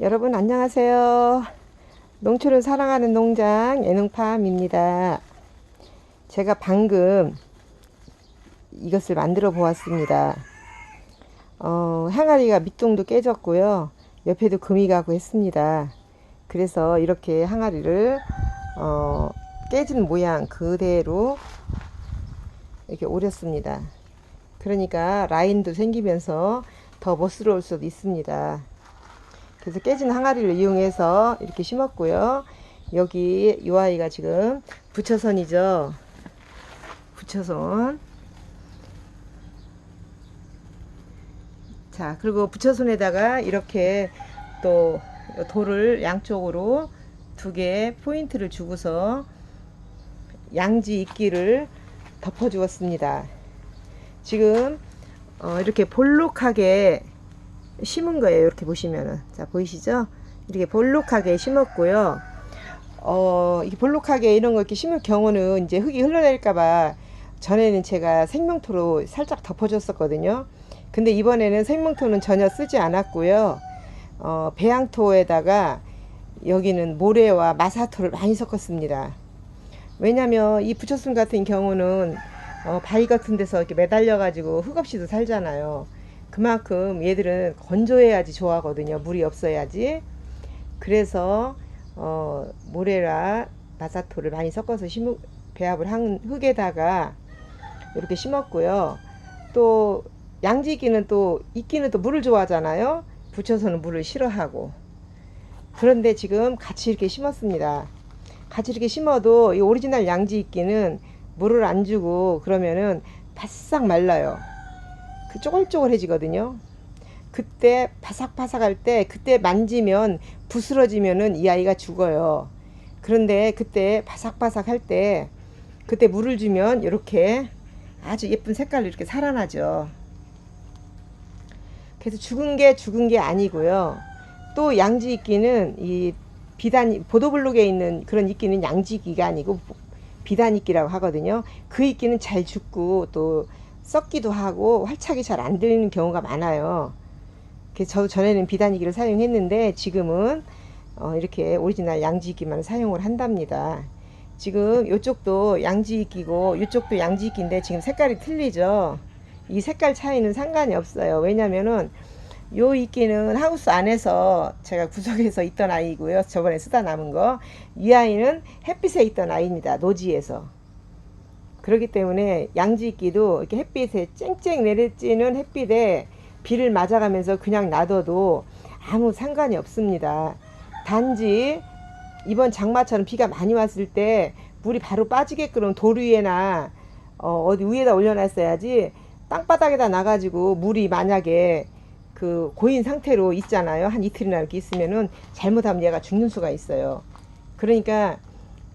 여러분 안녕하세요. 농촌을 사랑하는 농장 예능팜입니다. 제가 방금 이것을 만들어 보았습니다. 어, 항아리가 밑동도 깨졌고요. 옆에도 금이 가고 했습니다. 그래서 이렇게 항아리를 어, 깨진 모양 그대로 이렇게 오렸습니다. 그러니까 라인도 생기면서 더 멋스러울 수도 있습니다. 그래서 깨진 항아리를 이용해서 이렇게 심었고요. 여기 이 아이가 지금 부처선이죠. 부처선. 자, 그리고 부처선에다가 이렇게 또 돌을 양쪽으로 두 개 포인트를 주고서 양지 이끼를 덮어 주었습니다. 지금 어, 이렇게 볼록하게 심은 거예요. 이렇게 보시면은. 자, 보이시죠? 이렇게 볼록하게 심었고요. 어, 이렇게 볼록하게 이런 거 이렇게 심을 경우는 이제 흙이 흘러낼까봐 전에는 제가 생명토로 살짝 덮어줬었거든요. 근데 이번에는 생명토는 전혀 쓰지 않았고요. 어, 배양토에다가 여기는 모래와 마사토를 많이 섞었습니다. 왜냐면 이 부처순 같은 경우는 어, 바위 같은 데서 이렇게 매달려 가지고 흙 없이도 살잖아요. 그만큼 얘들은 건조해야지 좋아하거든요. 물이 없어야지. 그래서 어, 모래라 마사토를 많이 섞어서 심 배합을 한 흙에다가 이렇게 심었고요. 또 양지기는 또 이끼는 또 물을 좋아하잖아요. 붙여서는 물을 싫어하고. 그런데 지금 같이 이렇게 심었습니다. 같이 이렇게 심어도 이 오리지널 양지 이끼는 물을 안 주고 그러면은 바싹 말라요. 그 쪼글쪼글해지거든요. 그때 바삭바삭할 때 그때 만지면 부스러지면은 이 아이가 죽어요. 그런데 그때 바삭바삭할 때 그때 물을 주면 이렇게 아주 예쁜 색깔로 이렇게 살아나죠. 그래서 죽은 게 죽은 게 아니고요. 또 양지 이끼는 이 비단 보도블록에 있는 그런 이끼는 양지 이끼가 아니고 비단 이끼라고 하거든요. 그 이끼는 잘 죽고 또 썩기도 하고 활착이 잘 안 되는 경우가 많아요. 저도 전에는 비단이기를 사용했는데 지금은 어 이렇게 오리지널 양지이기만 사용을 한답니다. 지금 이쪽도 양지이기고 이쪽도 양지이기인데 지금 색깔이 틀리죠. 이 색깔 차이는 상관이 없어요. 왜냐면은 요 이끼는 하우스 안에서 제가 구석에서 있던 아이고요. 저번에 쓰다 남은 거. 이 아이는 햇빛에 있던 아이입니다. 노지에서. 그렇기 때문에 양지이끼도 이렇게 햇빛에 쨍쨍 내리쬐는 햇빛에 비를 맞아가면서 그냥 놔둬도 아무 상관이 없습니다. 단지 이번 장마처럼 비가 많이 왔을 때 물이 바로 빠지게끔 돌 위에나 어, 어디 위에다 올려놨어야지 땅바닥에다 놔가지고 물이 만약에 그 고인 상태로 있잖아요. 한 이틀이나 이렇게 있으면은 잘못하면 얘가 죽는 수가 있어요. 그러니까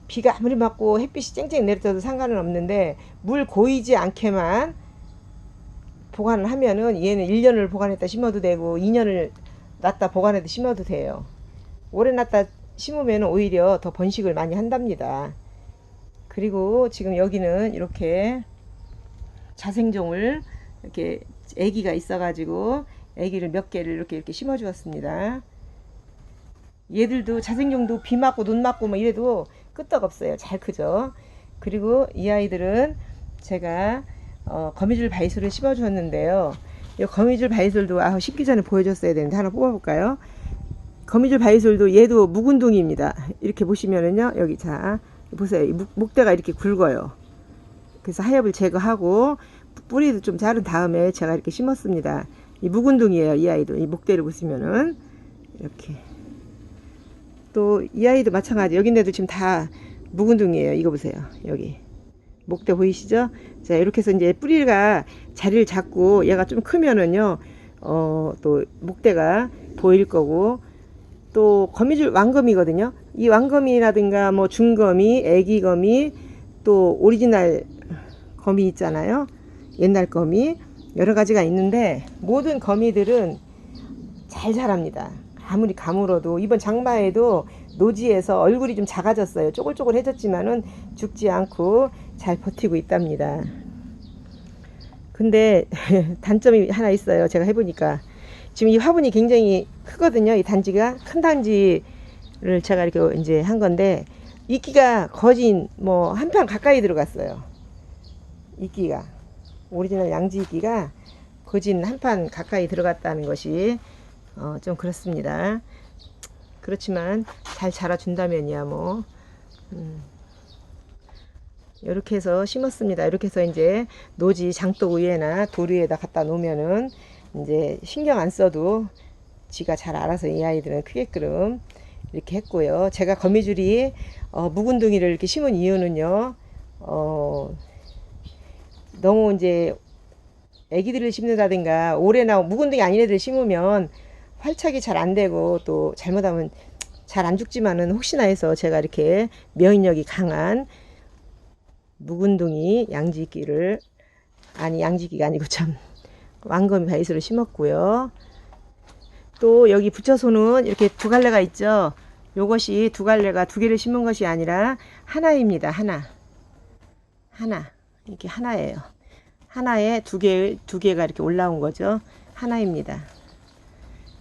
비가 아무리 맞고 햇빛이 쨍쨍 내려져도 상관은 없는데 물 고이지 않게만 보관을 하면은 얘는 1년을 보관했다 심어도 되고 2년을 놨다 보관해도 심어도 돼요. 오래 놨다 심으면 오히려 더 번식을 많이 한답니다. 그리고 지금 여기는 이렇게 자생종을 이렇게 아기가 있어가지고 아기를 몇 개를 이렇게 이렇게 심어 주었습니다. 얘들도 자생종도 비 맞고 눈 맞고 뭐 이래도 끄떡없어요. 잘 크죠. 그리고 이 아이들은 제가 어, 거미줄 바이솔을 심어 주었는데요. 이 거미줄 바이솔도 아 심기 전에 보여줬어야 되는데 하나 뽑아볼까요? 거미줄 바이솔도 얘도 묵은둥이입니다. 이렇게 보시면은요 여기 자 보세요 이 목, 목대가 이렇게 굵어요. 그래서 하엽을 제거하고 뿌리도 좀 자른 다음에 제가 이렇게 심었습니다. 이 묵은둥이에요 이 아이도 이 목대를 보시면은 이렇게 또 이 아이도 마찬가지. 여기인데도 지금 다 묵은둥이에요. 이거 보세요. 여기. 목대 보이시죠? 자 이렇게 해서 이제 뿌리가 자리를 잡고 얘가 좀 크면은요 어 또 목대가 보일 거고 또 거미줄 왕거미거든요. 이 왕거미라든가 뭐 중거미 애기거미 또 오리지널 거미 있잖아요. 옛날 거미 여러 가지가 있는데 모든 거미들은 잘 자랍니다 아무리 가물어도 이번 장마에도 노지에서 얼굴이 좀 작아졌어요. 쪼글쪼글해졌지만은 죽지 않고 잘 버티고 있답니다. 근데 단점이 하나 있어요. 제가 해보니까 지금 이 화분이 굉장히 크거든요. 이 단지가 큰 단지를 제가 이렇게 이제 한 건데 이끼가 거진 뭐 한 편 가까이 들어갔어요. 이끼가 오리지널 양지 이끼가 거진 한 판 가까이 들어갔다는 것이 어, 좀 그렇습니다. 그렇지만 잘 자라준다면이야 뭐 음. 이렇게 해서 심었습니다. 이렇게 해서 이제 노지 장독 위에나 돌 위에다 갖다 놓으면은 이제 신경 안 써도 지가 잘 알아서 이 아이들은 크게끔 이렇게 했고요. 제가 거미줄이 어, 묵은둥이를 이렇게 심은 이유는요. 어, 너무 이제 애기들을 심는다든가 올해 나 묵은둥이 아닌 애들 심으면 활착이 잘 안 되고 또 잘못하면 잘 안 죽지만은 혹시나 해서 제가 이렇게 면역력이 강한 묵은둥이 양지기를 아니 양지기가 아니고 참 왕거미 바이스를 심었고요. 또 여기 붙여서는 이렇게 두 갈래가 있죠. 요것이 두 갈래가 두 개를 심은 것이 아니라 하나입니다. 하나. 하나. 이렇게 하나예요. 하나에 두 개, 두 개가 이렇게 올라온 거죠. 하나입니다.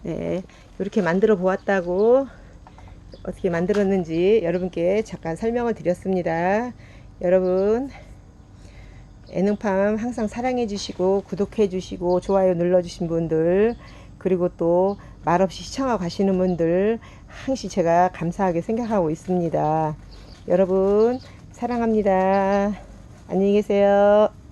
네. 이렇게 만들어 보았다고 어떻게 만들었는지 여러분께 잠깐 설명을 드렸습니다. 여러분, 애능팜 항상 사랑해 주시고 구독해 주시고 좋아요 눌러 주신 분들 그리고 또 말없이 시청하고 가시는 분들 항시 제가 감사하게 생각하고 있습니다. 여러분 사랑합니다. 안녕히 계세요.